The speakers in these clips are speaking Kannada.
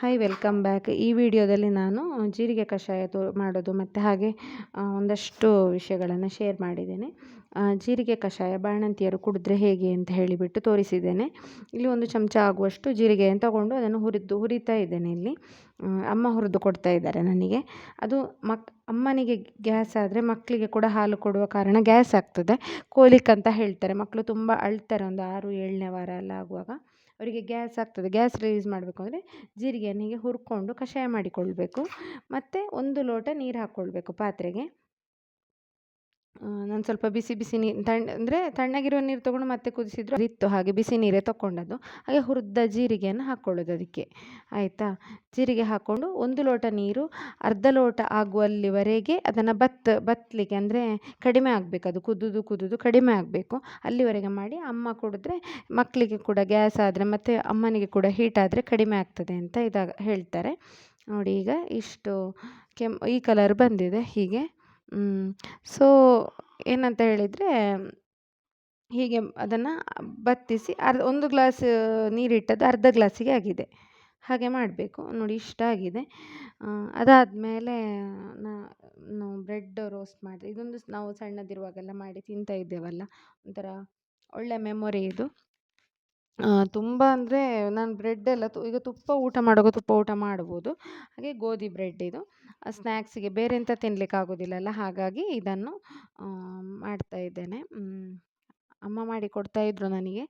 ಹಾಯ್ ವೆಲ್ಕಮ್ ಬ್ಯಾಕ್ ಈ ವಿಡಿಯೋದಲ್ಲಿ ನಾನು ಜೀರಿಗೆ ಕಷಾಯ ತೋ, ಮಾಡೋದು ಮತ್ತು ಹಾಗೆ ಒಂದಷ್ಟು ವಿಷಯಗಳನ್ನು ಶೇರ್ ಮಾಡಿದ್ದೇನೆ. ಜೀರಿಗೆ ಕಷಾಯ ಬಾಣಂತಿಯರು ಕುಡಿದ್ರೆ ಹೇಗೆ ಅಂತ ಹೇಳಿಬಿಟ್ಟು ತೋರಿಸಿದ್ದೇನೆ. ಇಲ್ಲಿ ಒಂದು ಚಮಚ ಆಗುವಷ್ಟು ಜೀರಿಗೆಯನ್ನು ತಗೊಂಡು ಅದನ್ನು ಹುರಿದು, ಹುರಿತಾ ಇದ್ದೇನೆ ಇಲ್ಲಿ. ಅಮ್ಮ ಹುರಿದು ಕೊಡ್ತಾ ಇದ್ದಾರೆ ನನಗೆ. ಅದು ಮಕ್, ಅಮ್ಮನಿಗೆ ಗ್ಯಾಸ್ ಆದರೆ ಮಕ್ಕಳಿಗೆ ಕೂಡ ಹಾಲು ಕೊಡುವ ಕಾರಣ ಗ್ಯಾಸ್ ಆಗ್ತದೆ. ಕೋಲಿಕ್ ಅಂತ ಹೇಳ್ತಾರೆ. ಮಕ್ಕಳು ತುಂಬ ಅಳ್ತಾರೆ. ಒಂದು ಆರು, ಏಳನೇ ವಾರ ಎಲ್ಲ ಆಗುವಾಗ. ಅವರಿಗೆ ಗ್ಯಾಸ್ ಆಗ್ತದೆ. ಗ್ಯಾಸ್ ರಿಲೀಸ್ ಮಾಡಬೇಕು ಅಂದರೆ ಜೀರಿಗೆಯನ್ನು ಹೀಗೆ ಹುರ್ಕೊಂಡು ಕಷಾಯ ಮಾಡಿಕೊಳ್ಳಬೇಕು ಮತ್ತು ಒಂದು ಲೋಟ ನೀರು ಹಾಕ್ಕೊಳ್ಬೇಕು ಪಾತ್ರೆಗೆ. ನಾನು ಸ್ವಲ್ಪ ಬಿಸಿ ಬಿಸಿ ನೀರು ತಣ್ಣ ಅಂದರೆ ತಣ್ಣಗಿರೋ ನೀರು ತೊಗೊಂಡು ಮತ್ತೆ ಕುದಿಸಿದ್ರು ಇತ್ತು. ಹಾಗೆ ಬಿಸಿ ನೀರೇ ತೊಗೊಂಡದ್ದು ಹಾಗೆ ಹುರಿದ ಜೀರಿಗೆಯನ್ನು ಹಾಕ್ಕೊಳ್ಳೋದು ಅದಕ್ಕೆ. ಆಯಿತಾ? ಜೀರಿಗೆ ಹಾಕ್ಕೊಂಡು ಒಂದು ಲೋಟ ನೀರು, ಅರ್ಧ ಲೋಟ ಆಗುವಲ್ಲಿವರೆಗೆ ಅದನ್ನು ಬತ್ ಬತ್ತಲಿಕ್ಕೆ ಅಂದರೆ ಕಡಿಮೆ ಆಗಬೇಕು. ಅದು ಕುದ್ದು ಕುದ್ದು ಕಡಿಮೆ ಆಗಬೇಕು. ಅಲ್ಲಿವರೆಗೆ ಮಾಡಿ ಅಮ್ಮ ಕುಡಿದ್ರೆ ಮಕ್ಕಳಿಗೆ ಕೂಡ ಗ್ಯಾಸ್ ಆದರೆ ಮತ್ತು ಅಮ್ಮನಿಗೆ ಕೂಡ ಹೀಟ್ ಆದರೆ ಕಡಿಮೆ ಆಗ್ತದೆ ಅಂತ ಇದಾಗ ಹೇಳ್ತಾರೆ. ನೋಡಿ ಈಗ ಇಷ್ಟು ಕೆಮ್ಮು ಈ ಕಲರ್ ಬಂದಿದೆ ಹೀಗೆ. ಸೊ, ಏನಂತ ಹೇಳಿದರೆ, ಹೀಗೆ ಅದನ್ನು ಬತ್ತಿಸಿ ಅರ್ಧ, ಒಂದು ಗ್ಲಾಸ್ ನೀರಿಟ್ಟದ್ದು ಅರ್ಧ ಗ್ಲಾಸಿಗೆ ಆಗಿದೆ. ಹಾಗೆ ಮಾಡಬೇಕು. ನೋಡಿ, ಇಷ್ಟ ಆಗಿದೆ. ಅದಾದಮೇಲೆ ನಾವು ಬ್ರೆಡ್ ರೋಸ್ಟ್ ಮಾಡಿದೆ, ಇದೊಂದು ನಾವು ಸಣ್ಣದಿರುವಾಗೆಲ್ಲ ಮಾಡಿ ತಿಂತಾ ಇದ್ದೇವಲ್ಲ, ಒಂಥರ ಒಳ್ಳೆ ಮೆಮೊರಿ ಇದು. ತುಂಬ ಅಂದರೆ ನಾನು ಬ್ರೆಡ್ ಎಲ್ಲ ತು, ಈಗ ತುಪ್ಪ ಊಟ ಮಾಡುವಾಗ ತುಪ್ಪ ಊಟ ಮಾಡ್ಬೋದು. ಹಾಗೆ ಗೋಧಿ ಬ್ರೆಡ್ ಇದು. ಸ್ನ್ಯಾಕ್ಸಿಗೆ ಬೇರೆ ಎಂಥ ತಿನ್ಲಿಕ್ಕೆ ಆಗೋದಿಲ್ಲಲ್ಲ ಹಾಗಾಗಿ ಇದನ್ನು ಮಾಡ್ತಾ ಇದ್ದೇನೆ. ಅಮ್ಮ ಮಾಡಿ ಕೊಡ್ತಾ ಇದ್ದರು ನನಗೆ.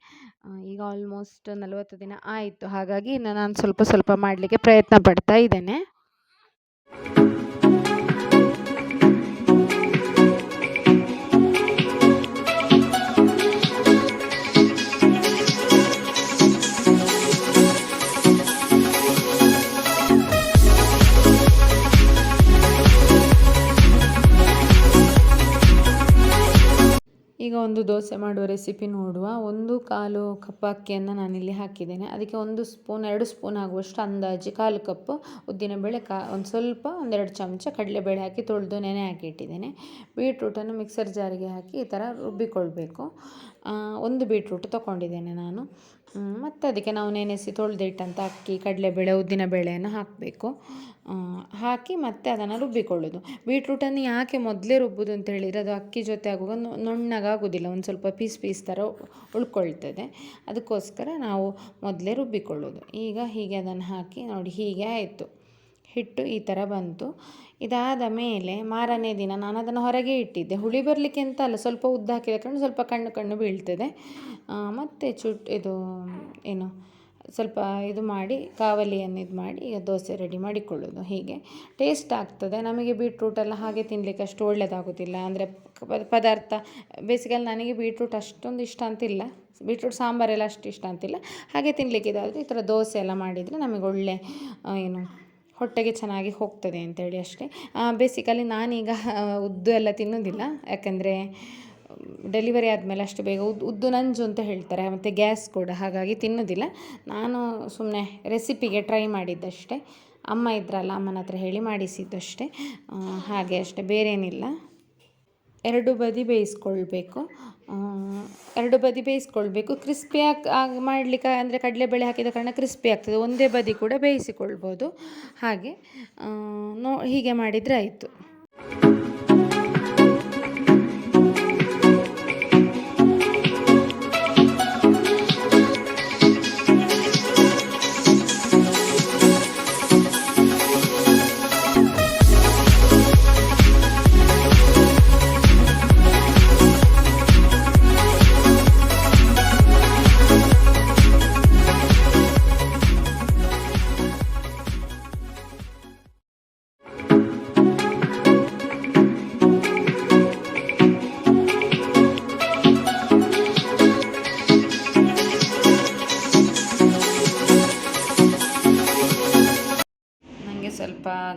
ಈಗ ಆಲ್ಮೋಸ್ಟ್ ನಲವತ್ತು ದಿನ ಆಯಿತು. ಹಾಗಾಗಿ ಇನ್ನು ನಾನು ಸ್ವಲ್ಪ ಸ್ವಲ್ಪ ಮಾಡಲಿಕ್ಕೆ ಪ್ರಯತ್ನ ಪಡ್ತಾ ಇದ್ದೇನೆ. ಈಗ ಒಂದು ದೋಸೆ ಮಾಡುವ ರೆಸಿಪಿ ನೋಡುವ. ಒಂದು ಕಾಲು ಕಪ್ ಅಕ್ಕಿಯನ್ನು ನಾನಿಲ್ಲಿ ಹಾಕಿದ್ದೇನೆ. ಅದಕ್ಕೆ ಒಂದು ಸ್ಪೂನ್, ಎರಡು ಸ್ಪೂನ್ ಆಗುವಷ್ಟು ಅಂದಾಜು ಕಾಲು ಕಪ್ಪು ಉದ್ದಿನಬೇಳೆ ಕಾ, ಒಂದು ಸ್ವಲ್ಪ ಒಂದೆರಡು ಚಮಚ ಕಡಲೆಬೇಳೆ ಹಾಕಿ ತೊಳೆದು ನೆನೆ ಹಾಕಿ ಇಟ್ಟಿದ್ದೇನೆ. ಬೀಟ್ರೂಟನ್ನು ಮಿಕ್ಸರ್ ಜಾರಿಗೆ ಹಾಕಿ ಈ ಥರ ರುಬ್ಬಿಕೊಳ್ಬೇಕು. ಒಂದು ಬೀಟ್ರೂಟ್ ತೊಗೊಂಡಿದ್ದೇನೆ ನಾನು. ಮತ್ತು ಅದಕ್ಕೆ ನಾವು ನೆನೆಸಿ ತೊಳೆದಿಟ್ಟಂಥ ಅಕ್ಕಿ, ಕಡಲೆಬೇಳೆ ಉದ್ದಿನಬೇಳೆಯನ್ನು ಹಾಕಬೇಕು. ಹಾಕಿ ಮತ್ತೆ ಅದನ್ನು ರುಬ್ಬಿಕೊಳ್ಳೋದು. ಬೀಟ್ರೂಟನ್ನು ಯಾಕೆ ಮೊದಲೇ ರುಬ್ಬೋದು ಅಂತ ಹೇಳಿದರೆ ಅದು ಅಕ್ಕಿ ಜೊತೆ ಆಗುವಾಗ ನುಣ್ಣಗಾಗೋದಿಲ್ಲ, ಒಂದು ಸ್ವಲ್ಪ ಪೀಸ್ ಪೀಸ್ ಥರ ಉಳ್ಕೊಳ್ತದೆ. ಅದಕ್ಕೋಸ್ಕರ ನಾವು ಮೊದಲೇ ರುಬ್ಬಿಕೊಳ್ಳೋದು. ಈಗ ಹೀಗೆ ಅದನ್ನು ಹಾಕಿ ನೋಡಿ, ಹೀಗೆ ಆಯಿತು. ಹಿಟ್ಟು ಈ ಥರ ಬಂತು. ಇದಾದ ಮೇಲೆ ಮಾರನೇ ದಿನ ನಾನು ಅದನ್ನು ಹೊರಗೆ ಇಟ್ಟಿದ್ದೆ. ಹುಳಿ ಬರಲಿಕ್ಕೆ ಅಂತ ಅಲ್ಲ, ಸ್ವಲ್ಪ ಉದ್ದ ಹಾಕಿದ ಕಣ್ಣು ಸ್ವಲ್ಪ ಕಣ್ಣು ಕಣ್ಣು ಬೀಳ್ತದೆ. ಮತ್ತು ಚುಟ್, ಇದು, ಏನು, ಸ್ವಲ್ಪ ಇದು ಮಾಡಿ, ಕಾವಲಿಯನ್ನು ಇದು ಮಾಡಿ, ಈಗ ದೋಸೆ ರೆಡಿ ಮಾಡಿಕೊಳ್ಳೋದು ಹೀಗೆ. ಟೇಸ್ಟ್ ಆಗ್ತದೆ. ನಮಗೆ ಬೀಟ್ರೂಟೆಲ್ಲ ಹಾಗೆ ತಿನ್ನಲಿಕ್ಕೆ ಅಷ್ಟು ಒಳ್ಳೆಯದಾಗೋದಿಲ್ಲ ಅಂದರೆ ಪದಾರ್ಥ ಬೇಸಿಕಲಿ ನನಗೆ ಬೀಟ್ರೂಟ್ ಅಷ್ಟೊಂದು ಇಷ್ಟ ಅಂತಿಲ್ಲ. ಬೀಟ್ರೂಟ್ ಸಾಂಬಾರೆಲ್ಲ ಅಷ್ಟು ಇಷ್ಟ ಅಂತಿಲ್ಲ. ಹಾಗೆ ತಿನ್ನಲಿಕ್ಕೆ ಇದಾದರೆ ಈ ಥರ ದೋಸೆ ಎಲ್ಲ ಮಾಡಿದರೆ ನಮಗೆ ಒಳ್ಳೆ ಏನು ಹೊಟ್ಟೆಗೆ ಚೆನ್ನಾಗಿ ಹೋಗ್ತದೆ ಅಂತೇಳಿ ಅಷ್ಟೇ. ಬೇಸಿಕಲಿ ನಾನೀಗ ಉದ್ದು ಎಲ್ಲ ತಿನ್ನೋದಿಲ್ಲ. ಯಾಕಂದರೆ ಡೆಲಿವರಿ ಆದಮೇಲೆ ಅಷ್ಟು ಬೇಗ ಉದ್ದು ಉದ್ದು ನಂಜು ಅಂತ ಹೇಳ್ತಾರೆ. ಮತ್ತು ಗ್ಯಾಸ್ ಕೂಡ ಹಾಗಾಗಿ ತಿನ್ನೋದಿಲ್ಲ. ನಾನು ಸುಮ್ಮನೆ ರೆಸಿಪಿಗೆ ಟ್ರೈ ಮಾಡಿದ್ದಷ್ಟೇ. ಅಮ್ಮ ಇದ್ರಲ್ಲ, ಅಮ್ಮನ ಹತ್ರ ಹೇಳಿ ಮಾಡಿಸಿದ್ದಷ್ಟೇ. ಹಾಗೆ ಅಷ್ಟೇ. ಬೇರೇನಿಲ್ಲ. ಎರಡು ಬದಿ ಬೇಯಿಸ್ಕೊಳ್ಬೇಕು. ಎರಡು ಬದಿ ಬೇಯಿಸ್ಕೊಳ್ಬೇಕು. ಕ್ರಿಸ್ಪಿಯಾಗಿ ಆಗಿ ಮಾಡಲಿಕ್ಕೆ ಅಂದರೆ ಕಡಲೆಬೇಳೆ ಹಾಕಿದ ಕಾರಣ ಕ್ರಿಸ್ಪಿ ಆಗ್ತದೆ. ಒಂದೇ ಬದಿ ಕೂಡ ಬೇಯಿಸಿಕೊಳ್ಬೋದು. ಹಾಗೆ ನೋ, ಹೀಗೆ ಮಾಡಿದರೆ ಆಯಿತು.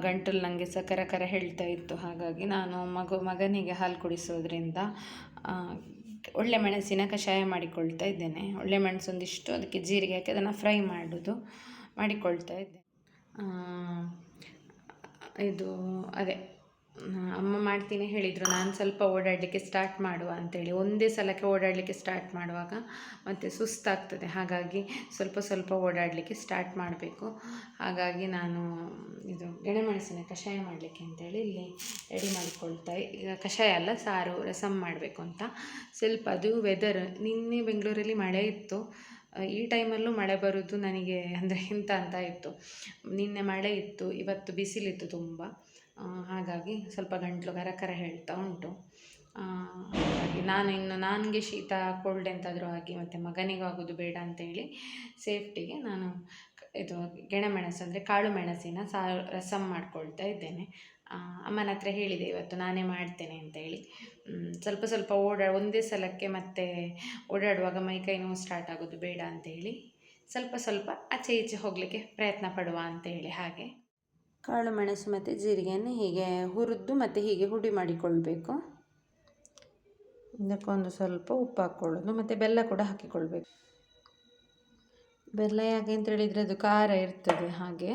ಗಂಟಲು ನನಗೆ ಸಕರ ಕರ ಹೇಳ್ತಾ ಇತ್ತು. ಹಾಗಾಗಿ ನಾನು ಮಗು, ಮಗನಿಗೆ ಹಾಲು ಕುಡಿಸೋದ್ರಿಂದ ಒಳ್ಳೆ ಮೆಣಸಿನ ಕಷಾಯ ಮಾಡಿಕೊಳ್ತಾ ಇದ್ದೇನೆ. ಒಳ್ಳೆ ಮೆಣಸೊಂದಿಷ್ಟು ಅದಕ್ಕೆ ಜೀರಿಗೆ ಹಾಕಿ ಅದನ್ನು ಫ್ರೈ ಮಾಡೋದು, ಮಾಡಿಕೊಳ್ತಾ ಇದ್ದೆ ಇದು, ಅದೇ ಅಮ್ಮ ಮಾಡ್ತೀನಿ ಹೇಳಿದರು. ನಾನು ಸ್ವಲ್ಪ ಓಡಾಡಲಿಕ್ಕೆ ಸ್ಟಾರ್ಟ್ ಮಾಡುವ ಅಂತೇಳಿ. ಒಂದೇ ಸಲಕ್ಕೆ ಓಡಾಡಲಿಕ್ಕೆ ಸ್ಟಾರ್ಟ್ ಮಾಡುವಾಗ ಮತ್ತು ಸುಸ್ತಾಗ್ತದೆ. ಹಾಗಾಗಿ ಸ್ವಲ್ಪ ಸ್ವಲ್ಪ ಓಡಾಡಲಿಕ್ಕೆ ಸ್ಟಾರ್ಟ್ ಮಾಡಬೇಕು. ಹಾಗಾಗಿ ನಾನು ಇದು ಗೆಣಮೆಣಸಿನ ಕಷಾಯ ಮಾಡಲಿಕ್ಕೆ ಅಂತೇಳಿ ಇಲ್ಲಿ ರೆಡಿ ಮಾಡಿಕೊಳ್ತಾ ಈಗ ಕಷಾಯ ಅಲ್ಲ, ಸಾರು ರಸಮ್ ಮಾಡಬೇಕು ಅಂತ. ಸ್ವಲ್ಪ ಅದು ವೆದರ್ ನಿನ್ನೆ ಬೆಂಗಳೂರಲ್ಲಿ ಮಳೆ ಇತ್ತು. ಈ ಟೈಮಲ್ಲೂ ಮಳೆ ಬರೋದು ನನಗೆ ಅಂದರೆ ಇಂಥ ಅಂತ ಇತ್ತು. ನಿನ್ನೆ ಮಳೆ ಇತ್ತು. ಇವತ್ತು ಬಿಸಿಲಿತ್ತು ತುಂಬ. ಹಾಗಾಗಿ ಸ್ವಲ್ಪ ಗಂಟಲು ಕರ ಹೇಳ್ತಾ ಉಂಟು. ಹಾಗಾಗಿ ನಾನು ಇನ್ನು ನನಗೆ ಶೀತ ಕೋಲ್ಡ್ ಎಂತಾದರೂ ಆಗಿ ಮತ್ತು ಮಗನಿಗೂ ಆಗೋದು ಬೇಡ ಅಂತೇಳಿ ಸೇಫ್ಟಿಗೆ ನಾನು ಇದು ಗೆಣಮೆಣಸು ಅಂದರೆ ಕಾಳು ಮೆಣಸಿನ ಸಾ ರಸಮ್ ಮಾಡ್ಕೊಳ್ತಾ ಇದ್ದೇನೆ. ಅಮ್ಮನ ಹತ್ರ ಹೇಳಿದೆ ಇವತ್ತು ನಾನೇ ಮಾಡ್ತೇನೆ ಅಂತೇಳಿ. ಸ್ವಲ್ಪ ಸ್ವಲ್ಪ ಓಡಾ, ಒಂದೇ ಸಲಕ್ಕೆ ಮತ್ತೆ ಓಡಾಡುವಾಗ ಮೈಕೈ ನೋವು ಸ್ಟಾರ್ಟ್ ಆಗೋದು ಬೇಡ ಅಂತೇಳಿ ಸ್ವಲ್ಪ ಸ್ವಲ್ಪ ಆಚೆ ಈಚೆ ಹೋಗಲಿಕ್ಕೆ ಪ್ರಯತ್ನ ಪಡುವ ಅಂತೇಳಿ ಹಾಗೆ. ಕಾಳು ಮೆಣಸು ಮತ್ತು ಜೀರಿಗೆಯನ್ನು ಹೀಗೆ ಹುರಿದು ಮತ್ತು ಹೀಗೆ ಹುಡಿ ಮಾಡಿಕೊಳ್ಬೇಕು. ಇದಕ್ಕೊಂದು ಸ್ವಲ್ಪ ಉಪ್ಪು ಹಾಕ್ಕೊಳ್ಳೋದು ಮತ್ತು ಬೆಲ್ಲ ಕೂಡ ಹಾಕಿಕೊಳ್ಬೇಕು. ಬೆಲ್ಲ ಯಾಕೆ ಅಂತ ಹೇಳಿದರೆ ಅದು ಖಾರ ಇರ್ತದೆ ಹಾಗೆ.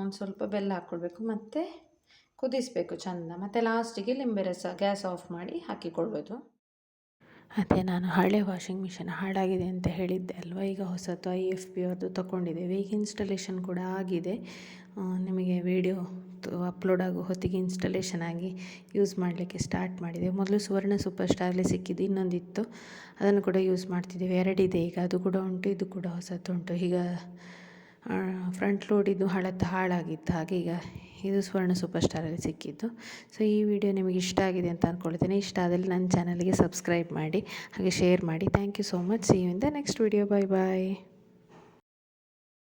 ಒಂದು ಸ್ವಲ್ಪ ಬೆಲ್ಲ ಹಾಕ್ಕೊಳ್ಬೇಕು ಮತ್ತು ಕುದಿಸಬೇಕು ಚೆಂದ. ಮತ್ತು ಲಾಸ್ಟಿಗೆ ಲಿಂಬೆ ರಸ ಗ್ಯಾಸ್ ಆಫ್ ಮಾಡಿ ಹಾಕಿಕೊಳ್ಳೋದು. ಅದೇ ನಾನು ಹಳೆ ವಾಷಿಂಗ್ ಮಿಷಿನ್ ಹಾಳಾಗಿದೆ ಅಂತ ಹೇಳಿದ್ದೆ ಅಲ್ವಾ? ಈಗ ಹೊಸತು ಐ ಎಫ್ ಪಿ ಅವ್ರದ್ದು ತೊಗೊಂಡಿದ್ದೇವೆ. ಈಗ ಇನ್ಸ್ಟಾಲೇಷನ್ ಕೂಡ ಆಗಿದೆ. ನಿಮಗೆ ವಿಡಿಯೋ ಅಪ್ಲೋಡ್ ಆಗೋ ಹೊತ್ತಿಗೆ ಇನ್ಸ್ಟಾಲೇಷನ್ ಆಗಿ ಯೂಸ್ ಮಾಡಲಿಕ್ಕೆ ಸ್ಟಾರ್ಟ್ ಮಾಡಿದೆ. ಮೊದಲು ಸುವರ್ಣ ಸೂಪರ್ ಸ್ಟಾರಲ್ಲಿ ಸಿಕ್ಕಿದ್ದು, ಇನ್ನೊಂದಿತ್ತು. ಅದನ್ನು ಕೂಡ ಯೂಸ್ ಮಾಡ್ತಿದ್ದೀವಿ. ಎರಡಿದೆ ಈಗ. ಅದು ಕೂಡ ಉಂಟು, ಇದು ಕೂಡ ಉಂಟು. ಈಗ ಫ್ರಂಟ್ ಲೋಡಿದ್ದು ಹಳತ್ತು ಹಾಳಾಗಿತ್ತು. ಹಾಗೆ ಈಗ ಇದು ಸುವರ್ಣ ಸೂಪರ್ ಸ್ಟಾರಲ್ಲಿ ಸಿಕ್ಕಿದ್ದು. ಸೊ ಈ ವಿಡಿಯೋ ನಿಮಗೆ ಇಷ್ಟ ಆಗಿದೆ ಅಂತ ಅಂದ್ಕೊಳ್ತೇನೆ ಇಷ್ಟ ಆದಲ್ಲಿ ನನ್ನ ಚಾನಲ್ಗೆ ಸಬ್ಸ್ಕ್ರೈಬ್ ಮಾಡಿ, ಹಾಗೆ ಶೇರ್ ಮಾಡಿ. Thank you so much see you in the next video bye bye